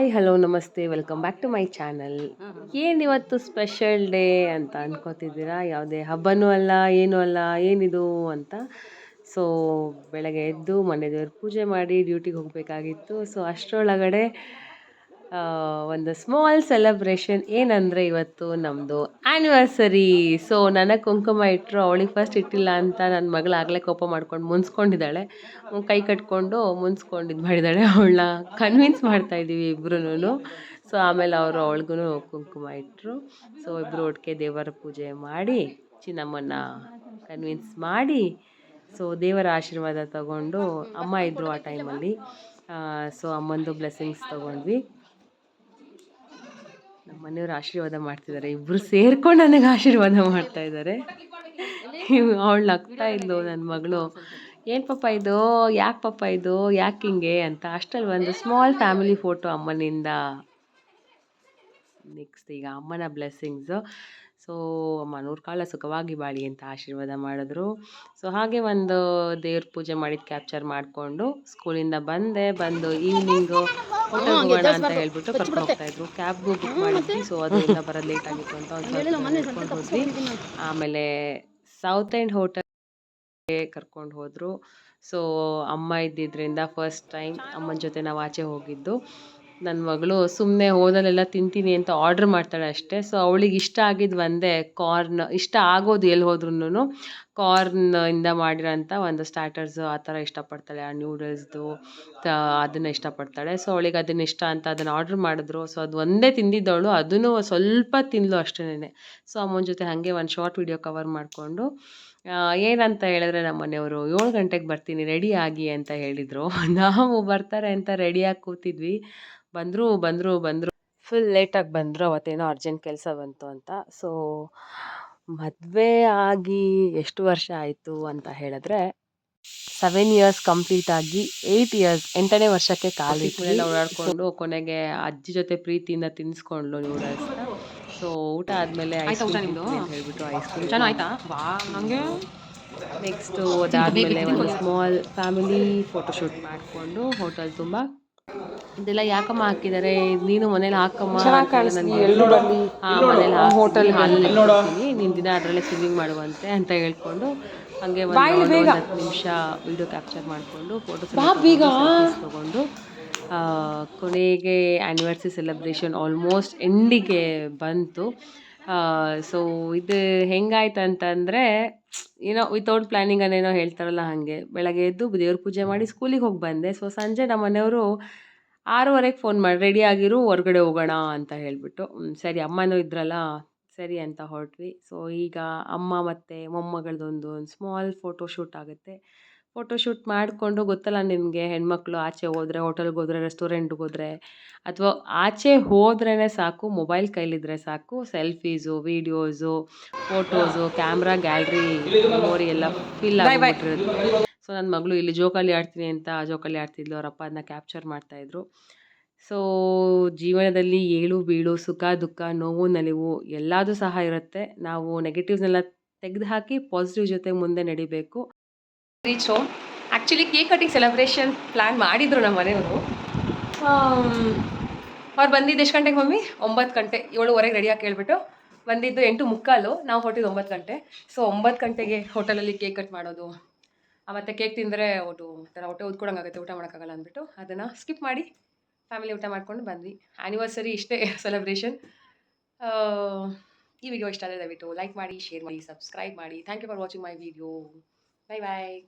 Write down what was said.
Hi, hello, ನಮಸ್ತೆ, welcome back to my channel. ಏನು ಇವತ್ತು ಸ್ಪೆಷಲ್ ಡೇ ಅಂತ ಅನ್ಕೋತಿದ್ದೀರಾ? ಯಾವುದೇ ಹಬ್ಬನೂ ಅಲ್ಲ, ಏನೂ ಅಲ್ಲ, ಏನಿದು ಅಂತ. ಸೊ ಬೆಳಗ್ಗೆ ಎದ್ದು ಮನೆ ದೇವ್ರ ಪೂಜೆ ಮಾಡಿ ಡ್ಯೂಟಿಗೆ ಹೋಗಬೇಕಾಗಿತ್ತು. ಸೊ ಅಷ್ಟರೊಳಗಡೆ ಒಂದು ಸ್ಮಾಲ್ ಸೆಲೆಬ್ರೇಷನ್ ಏನಂದರೆ ಇವತ್ತು ನಮ್ಮದು ಆ್ಯನಿವರ್ಸರಿ ಸೊ ನನಗೆ ಕುಂಕುಮ ಇಟ್ಟರು ಅವಳಿಗೆ ಫಸ್ಟ್ ಇಟ್ಟಿಲ್ಲ ಅಂತ ನನ್ನ ಮಗಳು ಆಗಲೇ ಕೋಪ ಮಾಡ್ಕೊಂಡು ಮುನ್ಸ್ಕೊಂಡಿದ್ದಾಳೆ. ಕೈ ಕಟ್ಕೊಂಡು ಮುನ್ಸ್ಕೊಂಡು ಇದು ಮಾಡಿದ್ದಾಳೆ ಅವಳನ್ನ ಕನ್ವಿನ್ಸ್ ಮಾಡ್ತಾ ಇದ್ದೀವಿ ಇಬ್ರು ಸೊ ಆಮೇಲೆ ಅವರು ಅವಳಿಗೂ ಕುಂಕುಮ ಇಟ್ಟರು ಸೊ ಇಬ್ಬರು ಒಟ್ಟಿಗೆ ದೇವರ ಪೂಜೆ ಮಾಡಿ ಚಿನ್ನಮ್ಮನ ಕನ್ವಿನ್ಸ್ ಮಾಡಿ ಸೊ ದೇವರ ಆಶೀರ್ವಾದ ತಗೊಂಡು ಅಮ್ಮ ಇದ್ದರು ಆ ಟೈಮಲ್ಲಿ ಸೊ ಅಮ್ಮಂದು ಬ್ಲೆಸ್ಸಿಂಗ್ಸ್ ತೊಗೊಂಡ್ವಿ. ನಮ್ಮ ಮನೆಯವರು ಆಶೀರ್ವಾದ ಮಾಡ್ತಿದ್ದಾರೆ. ಇಬ್ಬರು ಸೇರ್ಕೊಂಡು ನನಗೆ ಆಶೀರ್ವಾದ ಮಾಡ್ತಾ ಇದ್ದಾರೆ. ಅವಳು ನಗ್ತಾ ಇದ್ಲು ನನ್ನ ಮಗಳು. ಏನು ಪಾಪ ಇದು? ಯಾಕೆ ಪಾಪ ಇದು? ಯಾಕೆ ಹಿಂಗೆ? ಅಂತ ಅಷ್ಟಲ್ಲಿ ಒಂದು ಸ್ಮಾಲ್ ಫ್ಯಾಮಿಲಿ ಫೋಟೋ ಅಮ್ಮನಿಂದ. ನೆಕ್ಸ್ಟ್ ಈಗ ಅಮ್ಮನ ಬ್ಲೆಸ್ಸಿಂಗ್ಸು ಸೊ ಅಮ್ಮ ನೂರು ಕಾಲ ಸುಖವಾಗಿ ಬಾಳಿ ಅಂತ ಆಶೀರ್ವಾದ ಮಾಡಿದ್ರು. ಸೊ ಹಾಗೆ ಒಂದು ದೇವ್ರ ಪೂಜೆ ಮಾಡಿದ ಕ್ಯಾಪ್ಚರ್ ಮಾಡಿಕೊಂಡು ಸ್ಕೂಲಿಂದ ಬಂದೆ ಬಂದು ಈವ್ನಿಂಗು ಹೋಟೆಲ್ ಹೋಗೋಣ ಅಂತ ಹೇಳ್ಬಿಟ್ಟು ಕರ್ಕೊಂಡು ಹೋಗ್ತಾ ಇದ್ರು. ಕ್ಯಾಬ್ಗೂ ಬುಕ್ ಮಾಡಿದ್ವಿ. ಸೊ ಅದರಿಂದ ಬರೋದು ಲೇಟ್ ಆಗಿತ್ತು ಅಂತ ಒಂದು ಹೋದ್ವಿ. ಆಮೇಲೆ ಸೌತ್ ಎಂಡ್ ಹೋಟೆಲ್ ಕರ್ಕೊಂಡು ಹೋದರು. ಸೊ ಅಮ್ಮ ಇದ್ದಿದ್ದರಿಂದ ಫಸ್ಟ್ ಟೈಮ್ ಅಮ್ಮನ ಜೊತೆ ನಾವು ಆಚೆ ಹೋಗಿದ್ದು. ನನ್ನ ಮಗಳು ಸುಮ್ಮನೆ ಹೋದಲ್ಲೆಲ್ಲ ತಿಂತೀನಿ ಅಂತ ಆರ್ಡ್ರ್ ಮಾಡ್ತಾಳೆ ಅಷ್ಟೇ. ಸೊ ಅವಳಿಗೆ ಇಷ್ಟ ಆಗಿದ್ದು ಒಂದೇ ಕಾರ್ನ್ ಇಷ್ಟ ಆಗೋದು ಎಲ್ಲಿ ಹೋದ್ರೂ ಕಾರ್ನ್ ಇಂದ ಮಾಡಿರೋಂಥ ಒಂದು ಸ್ಟಾರ್ಟರ್ಸು ಆ ಥರ ಇಷ್ಟಪಡ್ತಾಳೆ. ಆ ನ್ಯೂಡಲ್ಸ್ದು ಅದನ್ನು ಇಷ್ಟಪಡ್ತಾಳೆ. ಸೊ ಅವಳಿಗೆ ಅದನ್ನ ಇಷ್ಟ ಅಂತ ಅದನ್ನು ಆರ್ಡ್ರ್ ಮಾಡಿದ್ರು. ಸೊ ಅದು ಒಂದೇ ತಿಂದಿದ್ದವಳು. ಅದನ್ನು ಸ್ವಲ್ಪ ತಿಂದಳು ಅಷ್ಟೇ ಸೊ ಅಮ್ಮನ ಜೊತೆ ಹಾಗೆ ಒಂದು ಶಾರ್ಟ್ ವಿಡಿಯೋ ಕವರ್ ಮಾಡಿಕೊಂಡು ಏನಂತ ಹೇಳಿದ್ರೆ ನಮ್ಮ ಮನೆಯವರು ಏಳು ಗಂಟೆಗೆ ಬರ್ತೀನಿ ರೆಡಿ ಆಗಿ ಅಂತ ಹೇಳಿದರು. ನಾವು ಬರ್ತಾರೆ ಅಂತ ರೆಡಿಯಾಗಿ ಕೂತಿದ್ವಿ. ಬಂದರು ಬಂದರು ಬಂದರು. ಫುಲ್ ಲೇಟಾಗಿ ಬಂದರು ಅವತ್ತೇನೋ ಅರ್ಜೆಂಟ್ ಕೆಲಸ ಬಂತು ಅಂತ. ಸೊ ಮದುವೆ ಆಗಿ ಎಷ್ಟು ವರ್ಷ ಆಯಿತು ಅಂತ ಹೇಳಿದ್ರೆ ಸೆವೆನ್ ಇಯರ್ಸ್ ಕಂಪ್ಲೀಟ್ ಆಗಿ ಏಯ್ಟ್ ಇಯರ್ಸ್ ಎಂಟನೇ ವರ್ಷಕ್ಕೆ ಕಾಲಿಟ್ಟು ಓಡಾಡ್ಕೊಂಡು ಕೊನೆಗೆ ಅಜ್ಜಿ ಜೊತೆ ಪ್ರೀತಿಯಿಂದ ತಿನ್ನಿಸ್ಕೊಂಡ್ಲು ನೂಡಲ್ಸ್ನ ಸೊ ಊಟ ಆದಮೇಲೆ ಐಸ್ ಹೇಳ್ಬಿಟ್ಟು ಐಸ್ ಕ್ರೀಮ್ ಚೆನ್ನಾಗಿ ಆಯ್ತಾ? ವಾ ನೆಕ್ಸ್ಟು ಅದಾದಮೇಲೆ ಒಂದು ಸ್ಮಾಲ್ ಫ್ಯಾಮಿಲಿ ಫೋಟೋಶೂಟ್ ಮಾಡಿಕೊಂಡು ಹೋಟೆಲ್ ತುಂಬ. ಇದೆಲ್ಲ ಯಾಕಮ್ಮ ಹಾಕಿದ್ದಾರೆ? ನೀನು ಮನೇಲಿ ಹಾಕಮ್ಮ ಮನೇಲಿ ಹೋಟೆಲ್ ನೀನು ದಿನ ಅದರಲ್ಲೇ ಸ್ವಿಮ್ಮಿಂಗ್ ಮಾಡುವಂತೆ ಅಂತ ಹೇಳ್ಕೊಂಡು ಹಂಗೆ ಒಂದು ಹತ್ತು ನಿಮಿಷ ವಿಡಿಯೋ ಕ್ಯಾಪ್ಚರ್ ಮಾಡಿಕೊಂಡು ಫೋಟೋಸ್ ತಗೊಂಡು ಕೊನೆಗೆ ಆ್ಯನಿವರ್ಸರಿ ಸೆಲೆಬ್ರೇಷನ್ ಆಲ್ಮೋಸ್ಟ್ ಎಂಡಿಗೆ ಬಂತು. ಸೊ ಇದು ಹೆಂಗಾಯ್ತು ಅಂತಂದರೆ ಏನೋ ವಿತೌಟ್ ಪ್ಲ್ಯಾನಿಂಗ್ ಅನ್ನೇನೋ ಹೇಳ್ತಾರಲ್ಲ ಹಾಗೆ. ಬೆಳಗ್ಗೆ ಎದ್ದು ದೇವ್ರ ಪೂಜೆ ಮಾಡಿ ಸ್ಕೂಲಿಗೆ ಹೋಗಿ ಬಂದೆ. ಸೊ ಸಂಜೆ ನಮ್ಮ ಮನೆಯವರು ಆರೂವರೆಗೆ ಫೋನ್ ಮಾಡಿ ರೆಡಿ ಆಗಿರು, ಹೊರಗಡೆ ಹೋಗೋಣ ಅಂತ ಹೇಳಿಬಿಟ್ಟು. ಸರಿ, ಅಮ್ಮನೂ ಇದ್ರಲ್ಲ, ಸರಿ ಅಂತ ಹೊರಟ್ವಿ. ಸೊ ಈಗ ಅಮ್ಮ ಮತ್ತು ಮೊಮ್ಮಗಳದೊಂದು ಒಂದು ಸ್ಮಾಲ್ ಫೋಟೋ ಶೂಟ್ ಆಗುತ್ತೆ. ಫೋಟೋ ಶೂಟ್ ಮಾಡಿಕೊಂಡು ಗೊತ್ತಲ್ಲ ನಿಮಗೆ ಹೆಣ್ಮಕ್ಳು ಆಚೆ ಹೋದರೆ ಹೋಟೆಲ್ಗೆ ಹೋದರೆ ರೆಸ್ಟೋರೆಂಟ್ಗೆ ಹೋದರೆ? ಅಥವಾ ಆಚೆ ಹೋದ್ರೇ ಸಾಕು ಮೊಬೈಲ್ ಕೈಲಿದ್ರೆ ಸಾಕು selfies videos photos camera gallery memory ಎಲ್ಲ ಫಿಲ್ ಆಗಿಬಿಟ್ಟಿರುತ್ತೆ. ಸೊ ನನ್ನ ಮಗಳು ಇಲ್ಲಿ ಜೋಕಾಲಿ ಆಡ್ತೀನಿ ಅಂತ ಜೋಕಾಲಿ ಆಡ್ತಿದ್ಲು ಅವರಪ್ಪ ಅದನ್ನ ಕ್ಯಾಪ್ಚರ್ ಮಾಡ್ತಾಯಿದ್ರು ಸೊ ಜೀವನದಲ್ಲಿ ಏಳು ಬೀಳು ಸುಖ ದುಃಖ ನೋವು ನಲಿವು ಎಲ್ಲದೂ ಸಹ ಇರುತ್ತೆ. ನಾವು ನೆಗೆಟಿವ್ಸ್ನೆಲ್ಲ ತೆಗೆದುಹಾಕಿ ಪಾಸಿಟಿವ್ ಜೊತೆ ಮುಂದೆ ನಡಿಬೇಕು. Reach home actually cake cutting celebration plan ಮಾಡಿದ್ರು ನಮ್ಮ ಮನೆಯವರು. ಅವ್ರು ಬಂದಿದ್ದು ಎಷ್ಟು ಗಂಟೆಗೆ ಮಮ್ಮಿ? ಒಂಬತ್ತು ಗಂಟೆ, ಏಳುವರೆಗೆ ರೆಡಿಯಾಗಿ ಕೇಳ್ಬಿಟ್ಟು ಬಂದಿದ್ದು ಎಂಟು ಮುಕ್ಕಾಲು, ನಾವು ಹೊಟ್ಟಿದ್ದು ಒಂಬತ್ತು ಗಂಟೆ. ಸೊ ಒಂಬತ್ತು ಗಂಟೆಗೆ ಹೋಟೆಲಲ್ಲಿ ಕೇಕ್ ಕಟ್ ಮಾಡೋದು. ಮತ್ತು ಕೇಕ್ ತಿಂದರೆ ಒಟ್ಟು ಥರ ಹೊಟ್ಟೆ ಉದ್ಕೊಡಂಗಾಗುತ್ತೆ ಊಟ ಮಾಡೋಕ್ಕಾಗಲ್ಲ ಅಂದ್ಬಿಟ್ಟು ಅದನ್ನು ಸ್ಕಿಪ್ ಮಾಡಿ ಫ್ಯಾಮಿಲಿ ಊಟ ಮಾಡ್ಕೊಂಡು ಬಂದ್ವಿ. ಆ್ಯನಿವರ್ಸರಿ ಇಷ್ಟೇ ಸೆಲೆಬ್ರೇಷನ್ ಈ ವಿಡಿಯೋ ಇಷ್ಟ ಆದರೆ ದಯವಿಟ್ಟು ಲೈಕ್ ಮಾಡಿ ಶೇರ್ ಮಾಡಿ ಸಬ್ಸ್ಕ್ರೈಬ್ ಮಾಡಿ. Thank you for watching my video Bye bye.